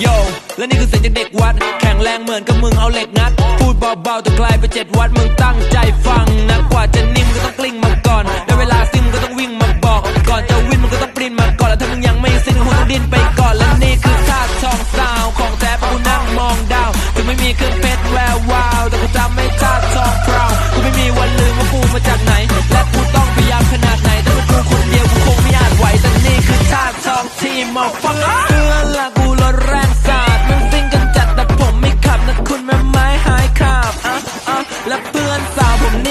โยและนี่คือเสียงจากเด็กวัด แข็งแรงเหมือนกับมึงเอาเหล็กงัด พูดเบาๆแต่ไกลไปเจ็ดวัดมึงตั้งใจฟังนะกว่าจะนิ่มก็ต้องกลิ้งมาก่อนได้เวลาซิมก็ต้องวิ่งมาบอก ก่อนจะวิ่งมึงก็ต้องปรินมาก่อนแล้วถ้ามึงยังไม่สิ้นก็คงต้องดิ้นไปก่อนและนี่คือท่าทองสาวของแท้ปะกูนั่งมองดาวถึงไม่มีเครื่องเพชรแวววาวแต่กูจำไม่ท่าทองพราวกูไม่มีวันลืมว่ากูมาจากไหน และกูต้องพยายามขนาดไหนแต่เป็นกูคนเดียวกูคงไม่อาจไหวแต่นี่คือท่าทองที่มาฟัง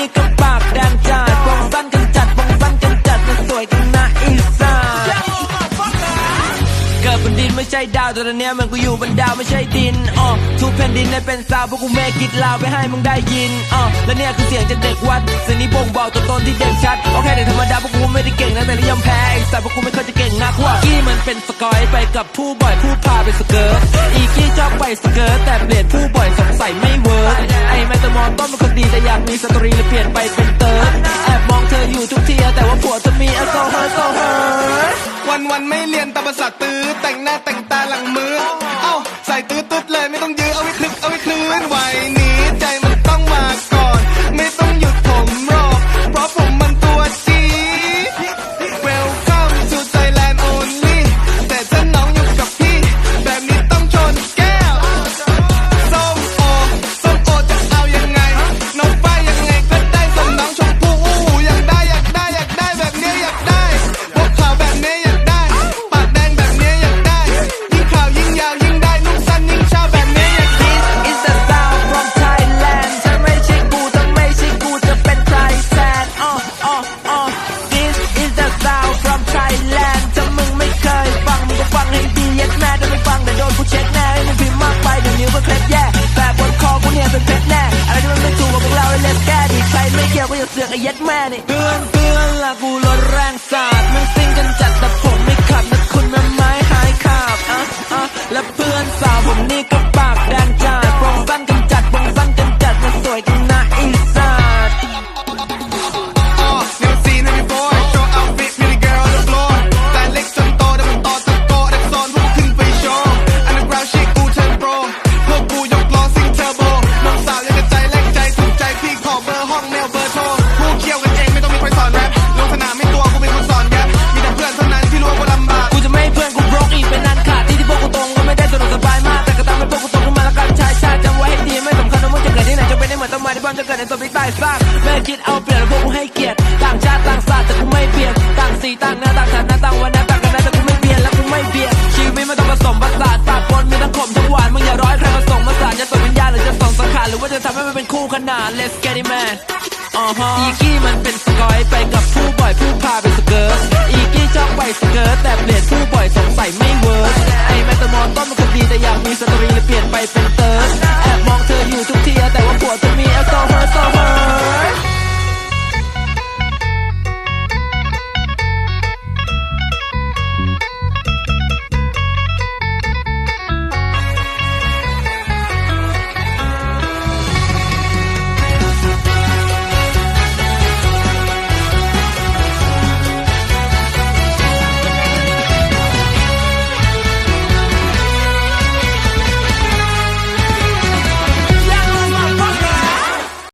นี่ก็ปากแดงจัดปองสั้นกันจัดปองสั้นกันจัดมันสวยกันนะอีสานเกิดบนดินไม่ใช่ดาวแต่ตอนเนี้ยมันกูอยู่บนดาวไม่ใช่ดินอ๋อทุกแผ่นดินได้เป็นสาวพวกกูเมกิดลาวไปให้มึงได้ยินอ๋อและเนี่ยคือเสียงจากเด็กวัดเสียงนี้บ่งบอกตัวตนที่เด่นชัดโอเคเด็กธรรมดาพวกกูไม่ได้เก่งนะแต่นิยมแพ้ไอ้สัตว์พวกกูไม่เคยจะเก่งนักว่ากี้มันเป็นสกอยไปกับผู้บ่อยผู้พาไปสเกิร์ตอีกี้ชอบไปสเกิร์ตแต่เปลี่ยนผู้บ่อยสงสัยไม่เวิร์ก อมตตามอนต้นเป็นคนดีแต่อยากมีสตรีเลยเปลี่ยนไปเป็นเติร์ดแอบมองเธออยู่ทุกทีแต่ว่าผัวเธอมีอโซเฮอร์โซเฮอร์วันวันไม่เรียนตามภาษาตื้อแต่งหน้าแต่งตาหลังมือ เอ้าใส่ตื้อตุ๊ดเลยไม่ต้องยื้อเอาไว้คลึกเอาไว้คลื่นไหว ฟั ตีตั้งหน้าตั้งฐานหน้าตั้งวันหน้าตั้งกันนะแต่กูไม่เปลี่ยนแล้ะกูไม่เบียดชีวิตไม่ต้องผสมผสานปะปนมีทั้งขมทั้งหวานมึงอย่าร้อยใครผสมผสานจะส่งวิญญาณหรือจะส่งสังขารหรือว่าจะทำให้มันเป็นคู่ขนาด Let's get it man อ๋อฮะอีกี้มันเป็นสกอยไปกับผู้บ่อยผู้พาเป็นสเกิร์ตอีกี้ชอบไปสเกิร์ตแต่เบลดผู้บ่อยสงสัยไม่เวิร์สไอแมตต์มอนต้นมันคนดีแต่อยากมีสตรีเลยเปลี่ยนไปเป็นเติร์ส